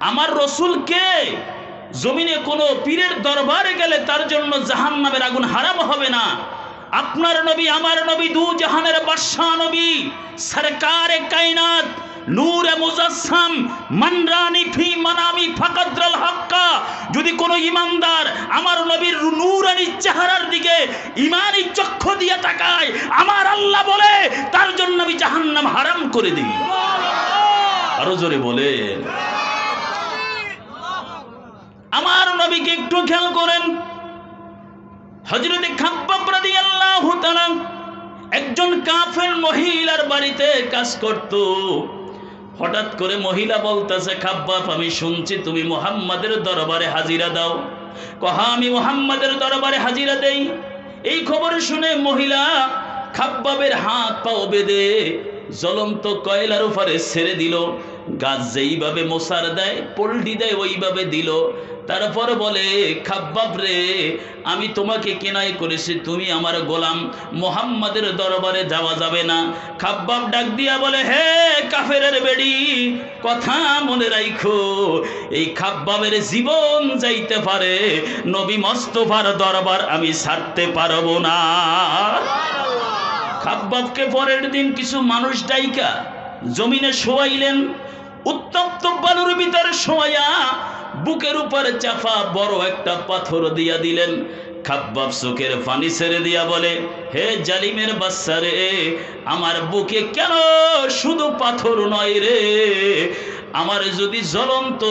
আমার রসুল কে জমিনে কোনো পীরের দরবারে গেলে তার জন্য জাহান নামের আগুন হারাম হবে না। আপনার নবী, আমার নবী, দু জাহানের বাদশাহ নবী, সরকারে কায়নাত, নূরে মুজাসসাম, মানরানি ফি মানামি ফাকাদ্রাল হাক্কা। যদি কোনো ইমানদার আমার নবীর নূরানি চেহারার দিকে ইমানি চক্ষু দিয়ে তাকায়, আমার আল্লাহ বলে, তার জন্য আমি জাহান্নাম হারাম করে দিই। আরও জোরে বলেন আমার নবীকে একটু খেয়াল করেন। হজরতে তাআলা একজন কাফের মহিলার বাড়িতে কাজ করত। হঠাৎ করে মহিলা বলতেছে আমি শুনছি তুমি মুহাম্মাদের দরবারে হাজিরা দাও। কহা, আমি মুহাম্মাদের দরবারে হাজিরা দেই? এই খবর শুনে মহিলা খাব্বাবের হাত পাও বেঁধে জ্বলন্ত কয়লার উপরে ছেড়ে দিল। গাছ যেইভাবে মশার দেয় পোল্টি দেয়, ওইভাবে দিল। তারপর বলে, খাব্বাব রে, আমি তোমাকে কেনাই করেছি, তুমি আমার গোলাম। মোহাম্মদের দরবারে যাওয়া যাবে না। খাব্বাব ডাক দিয়া বলে, হে কাফেরের বেড়ি, কথা মনে রাখো এই খাব্বাবের জীবন যাইতে পারে, নবী মস্তফার দরবার আমি ছাড়তে পারব না। খাব্বাবকে পরের দিন কিছু মানুষ ডাইকা, জমিনে শোয়াইলেন। উত্তপ্ত বালুর ভিতরে শোয়া বুকের উপরে চাপা বড় একটা পাথর দিয়া দিলেন। খাব্বাব চোখের পানি ছেড়ে দিয়া বলে হে জালিমের বাচ্চা রে আমার বুকে কেন শুধু পাথর নয় রে? আমার যদি জ্বলন্ত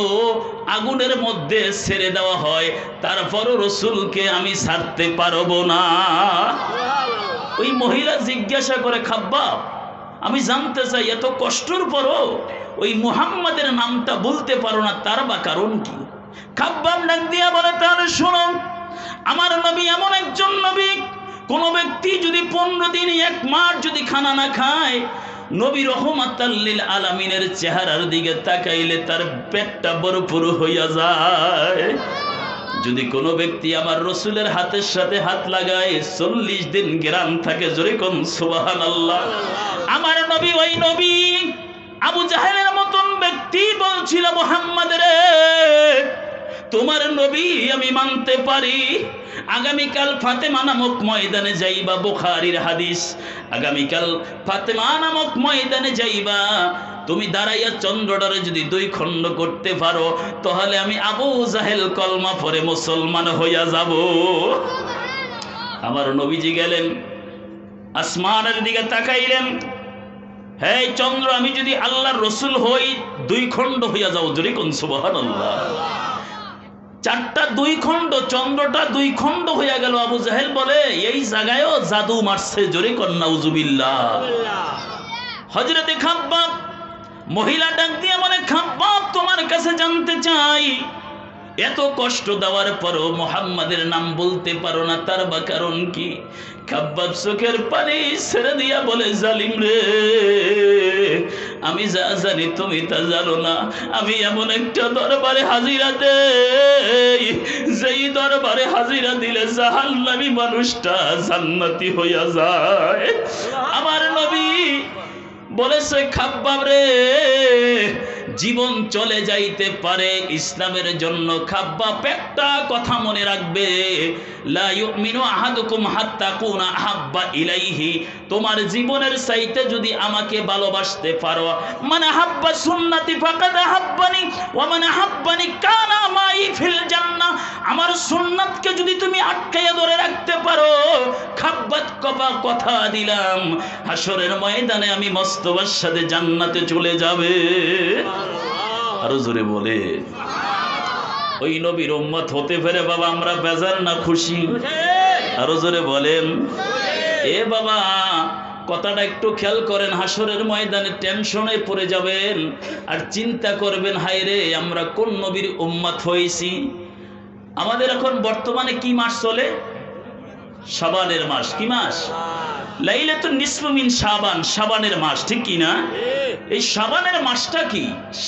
আগুনের মধ্যে ছেড়ে দেওয়া হয় তারপরও রসুলকে আমি ছাড়তে পারব না। ওই মহিলা জিজ্ঞাসা করে খাব্বাব আমি জানতে চাই, এত কষ্টর পরও ওই মুহাম্মাদের নামটা বলতে পারো না, তার বা কারণ কি? খাব্বাব ডাক দিয়া বলে, তাহলে শোনো, আমার নবী এমন একজন নবী, কোনো ব্যক্তি যদি পনেরো দিন, এক মাস যদি খানা না খায়, নবী রহমাতাল্লিল আলামিনের চেহারার দিকে তাকাইলে তার পেটটা বড় পুরো হইয়া যায়। যদি কোনো ব্যক্তি আমার রসুলের হাতের সাথে হাত লাগায়, চল্লিশ দিন গ্রাম থাকে জোরে কোন সুবাহান আল্লাহ আমার নবী, ওই নবী আবু জাহেলের মতন ব্যক্তি বলছিল, মোহাম্মদ রে, তোমার নবী আমি মানতে পারি। আগামীকাল ফাতেমা নামক ময়দানে যাইবা, বুখারির হাদিস। আগামীকাল ফাতেমা নামক ময়দানে যাইবা তুমি দাঁড়াইয়া চন্দ্রডারে যদি দুই খণ্ড করতে পারো তাহলে আমি আবু জাহেল কলমা পরে মুসলমান হইয়া যাব। আমার নবীজি গেলেন আসমানের দিকে তাকাইলেন। হে চন্দ্র আমি যদি আল্লাহর রসুল হই দুই খণ্ড হইয়া যাও জোরে কোন সুবহান চারটা দুই খণ্ড চন্দ্রটা দুই খণ্ড হইয়া গেল। আবু জাহেল বলে এই জায়গায়ও জাদু মারছে জোরে কন্যা উজুবিল্লাহ হজরতে খাব্বাব মহিলা ডাক দিয়ে মানে খাব্বাব তোমার কাছে জানতে চাই। এত কষ্ট দেওয়ার পরও মোহাম্মদের নাম বলতে পারো না, তার বা কারণ কি? খাব্বাব চোখের পানি ছেড়ে দিয়া বলে, জালিম রে, আমি যা জানি তুমি তা জানো না। আমি এমন একটা দরবারে হাজিরা দেই, যেই দরবারে হাজিরা দিলে জাহান্নামী মানুষটা জান্নাতি হইয়া যায়। আমার নবী বলেছে খাব্বাব রে। জীবন চলে যাইতে পারে, ইসলামের জন্য খাব্বাব একটা কথা মনে রাখবে। ইলাইহি, তোমার জীবনের চাইতে যদি আমাকে ভালোবাসতে পারো মানে হাব্বা সুন্নতি ফাকাদ হাব্বানি ওয়া মানে হাব্বানি কানা মাই ফিল জান্নাহ আমার সুন্নাতকে যদি তুমি আটকাইয়া ধরে রাখতে পারো, খাব্বাত কবা কথা দিলাম হাসরের ময়দানে আমি মস্তবার সাথে জান্নাতে চলে যাবে। আরও জোরে বলে। ওই নবীর উম্মত হতে পেরে বাবা, আমরা বেজার না খুশি? আরও জোরে বলেন। এ বাবা, কথাটা একটু খেয়াল করেন হাসরের ময়দানে টেনশনে পড়ে যাবেন আর চিন্তা করবেন, হায় রে, আমরা কোন নবীর উম্মত হয়েছি? আমাদের এখন বর্তমানে কি মাস চলে? সাবানের মাস। কি মাস? লাইলে তো নিসমিন সাবান সাবানের মাস, ঠিক কি না? এই সাবানের মাসটা কি?